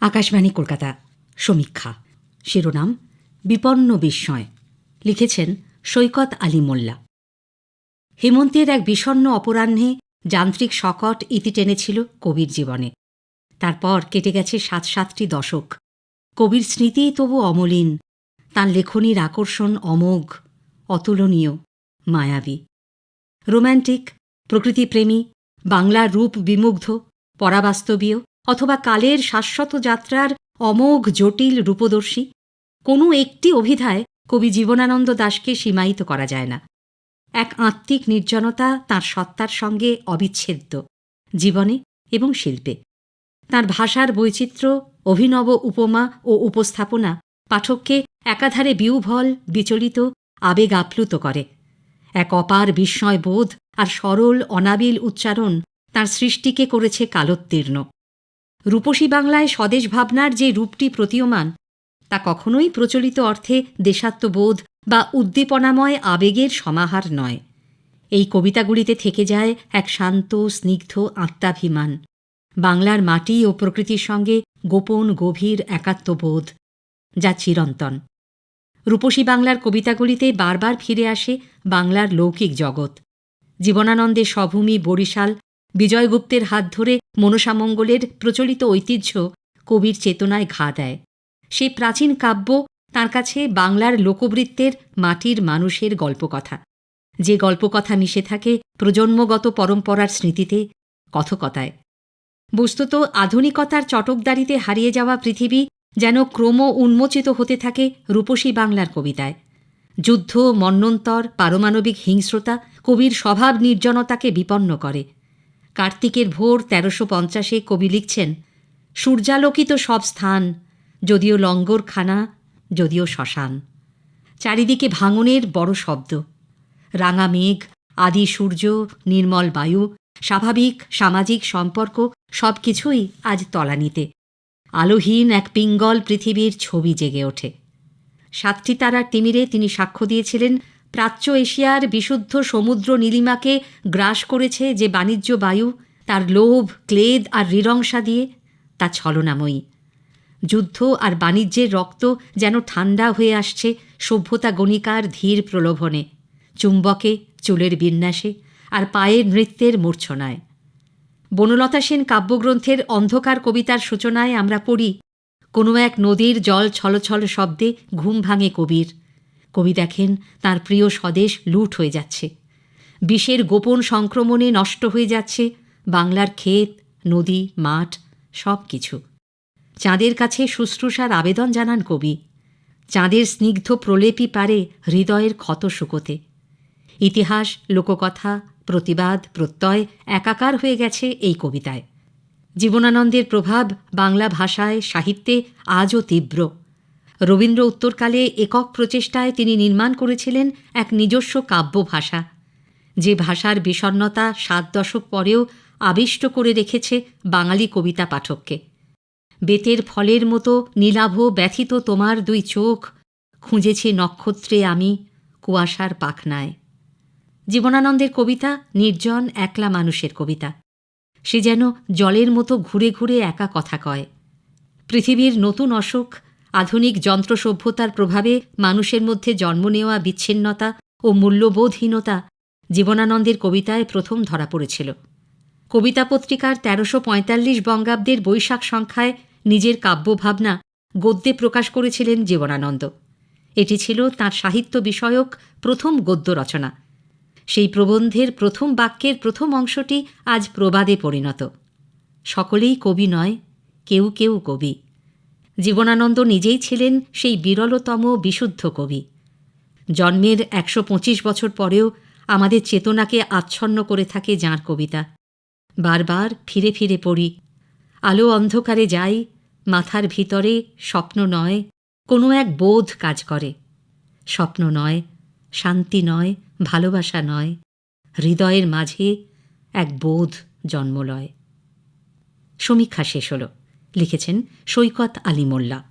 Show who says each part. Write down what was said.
Speaker 1: আকাশবাণী কলকাতা। সমীক্ষা। শিরোনাম, বিপন্ন বিস্ময়। লিখেছেন সৈকত আলী মোল্লা। হেমন্তের এক বিষণ্ন অপরাহ্নে যান্ত্রিক শকট ইতি টেনেছিল কবির জীবনে। তারপর কেটে গেছে সাত সাতটি দশক। কবির স্মৃতি তবু অমলিন, তাঁর লেখনীর আকর্ষণ অমোঘ, অতুলনীয়, মায়াবী। রোম্যান্টিক, প্রকৃতিপ্রেমী, বাংলার রূপ বিমুগ্ধ, পরাবাস্তবীয় অথবা কালের শাশ্বত যাত্রার অমোঘ জটিল রূপদর্শী। কোনো একটি অভিধায় কবি জীবনানন্দ দাশকে সীমায়িত করা যায় না। এক আত্মিক নির্জনতা তাঁর সত্তার সঙ্গে অবিচ্ছেদ্য, জীবনে এবং শিল্পে। তাঁর ভাষার বৈচিত্র্য, অভিনব উপমা ও উপস্থাপনা পাঠককে একাধারে বিউভল, বিচলিত, আবেগ আপ্লুত করে। এক অপার বিস্ময়বোধ আর সরল, অনাবিল উচ্চারণ তাঁর সৃষ্টিকে করেছে কালোত্তীর্ণ। রূপসী বাংলায় স্বদেশ ভাবনার যে রূপটি প্রতীয়মান, তা কখনোই প্রচলিত অর্থে দেশাত্মবোধ বা উদ্দীপনাময় আবেগের সমাহার নয়। এই কবিতাগুলিতে থেকে যায় এক শান্ত, স্নিগ্ধ আত্মাভিমান, বাংলার মাটি ও প্রকৃতির সঙ্গে গোপন, গভীর একাত্মবোধ, যা চিরন্তন। রূপসী বাংলার কবিতাগুলিতে বারবার ফিরে আসে বাংলার লৌকিক জগৎ। জীবনানন্দের স্বভূমি বরিশাল বিজয়গুপ্তের হাত ধরে মনসামঙ্গলের প্রচলিত ঐতিহ্য কবির চেতনায় ঘা দেয়। সেই প্রাচীন কাব্য তার কাছে বাংলার লোকবৃত্তের মাটির মানুষের গল্পকথা। যে গল্পকথা মিশে থাকে প্রজন্মগত পরম্পরার স্মৃতিতে, কথকতায়। বস্তুত আধুনিকতার চটকদারিতে হারিয়ে যাওয়া পৃথিবী যেন ক্রম উন্মোচিত হতে থাকে রূপসী বাংলার কবিতায়। যুদ্ধ, মন্নন্তর, পারমাণবিক হিংস্রতা কবির স্বভাব নির্জনতাকে বিপন্ন করে। কার্তিকের ভোর তেরোশো পঞ্চাশে কবি লিখছেন, সূর্যালোকিত সব স্থান, যদিও লঙ্গরখানা যদিও শ্মশান। চারিদিকে ভাঙনের বড় শব্দ। রাঙা মেঘ, আদি সূর্য, নির্মল বায়ু, স্বাভাবিক, সামাজিক সম্পর্ক সব কিছুই আজ তলানিতে। আলোহীন এক পিঙ্গল পৃথিবীর ছবি জেগে ওঠে। সাতটি তারার তিমিরে তিনি সাক্ষ্য দিয়েছিলেন প্রাচ্য এশিয়ার বিশুদ্ধ সমুদ্র নীলিমাকে গ্রাস করেছে যে বাণিজ্য বায়ু, তার লোভ, ক্লেদ আর রিরংসা দিয়ে তা ছলনাময়ী। যুদ্ধ আর বাণিজ্যের রক্ত যেন ঠান্ডা হয়ে আসছে সভ্যতা গণিকার ধীর প্রলোভনে, চুম্বকে, চুলের বিন্যাসে আর পায়ের নৃত্যের মূর্ছনায়। বনলতা সেন কাব্যগ্রন্থের অন্ধকার কবিতার সূচনায় আমরা পড়ি, কোনো এক নদীর জল ছলছল শব্দে ঘুম ভাঙে কবির। কবি দেখেন, তার প্রিয় স্বদেশ লুট হয়ে যাচ্ছে। বিষের গোপন সংক্রমণে নষ্ট হয়ে যাচ্ছে বাংলার ক্ষেত, নদী, মাঠ সব কিছু চাঁদের কাছে শুশ্রূষার আবেদন জানান কবি। চাঁদের স্নিগ্ধ প্রলেপই পারে হৃদয়ের ক্ষত শুকোতে। ইতিহাস, লোককথা, প্রতিবাদ, প্রত্যয় একাকার হয়ে গেছে এই কবিতায়। জীবনানন্দের প্রভাব বাংলা ভাষায়, সাহিত্যে আজও তীব্র। রবীন্দ্র উত্তরকালে একক প্রচেষ্টায় তিনি নির্মাণ করেছিলেন এক নিজস্ব কাব্য ভাষা। যে ভাষার বিষণ্নতা সাত দশক পরেও আবিষ্ট করে রেখেছে বাঙালি কবিতা পাঠককে। বেতের ফলের মতো নীলাভ ব্যথিত তোমার দুই চোখ, খুঁজেছি নক্ষত্রে আমি কুয়াশার পাখনায়। জীবনানন্দের কবিতা নির্জন একলা মানুষের কবিতা। সে যেন জলের মতো ঘুরে ঘুরে একা কথা কয়। পৃথিবীর নতুন অসুখ আধুনিক যন্ত্র সভ্যতার প্রভাবে মানুষের মধ্যে জন্ম নেওয়া বিচ্ছিন্নতা ও মূল্যবোধহীনতা জীবনানন্দের কবিতায় প্রথম ধরা পড়েছিল। কবিতা পত্রিকার তেরোশো পঁয়তাল্লিশ বঙ্গাব্দের বৈশাখ সংখ্যায় নিজের কাব্যভাবনা গদ্যে প্রকাশ করেছিলেন জীবনানন্দ। এটি ছিল তাঁর সাহিত্য বিষয়ক প্রথম গদ্য রচনা। সেই প্রবন্ধের প্রথম বাক্যের প্রথম অংশটি আজ প্রবাদে পরিণত। সকলেই কবি নয়, কেউ কেউ কবি। জীবনানন্দ নিজেই ছিলেন সেই বিরলতম বিশুদ্ধ কবি। জন্মের একশো পঁচিশ বছর পরেও আমাদের চেতনাকে আচ্ছন্ন করে থাকে যাঁর কবিতা। বারবার ফিরে ফিরে পড়ি। আলো অন্ধকারে যাই, মাথার ভিতরে স্বপ্ন নয়, কোনো এক বোধ কাজ করে। স্বপ্ন নয়, শান্তি নয়, ভালোবাসা নয়, হৃদয়ের মাঝে এক বোধ জন্মলয় সমীক্ষা শেষ হল। লিখেছেন সৈকত আলী মোল্লা।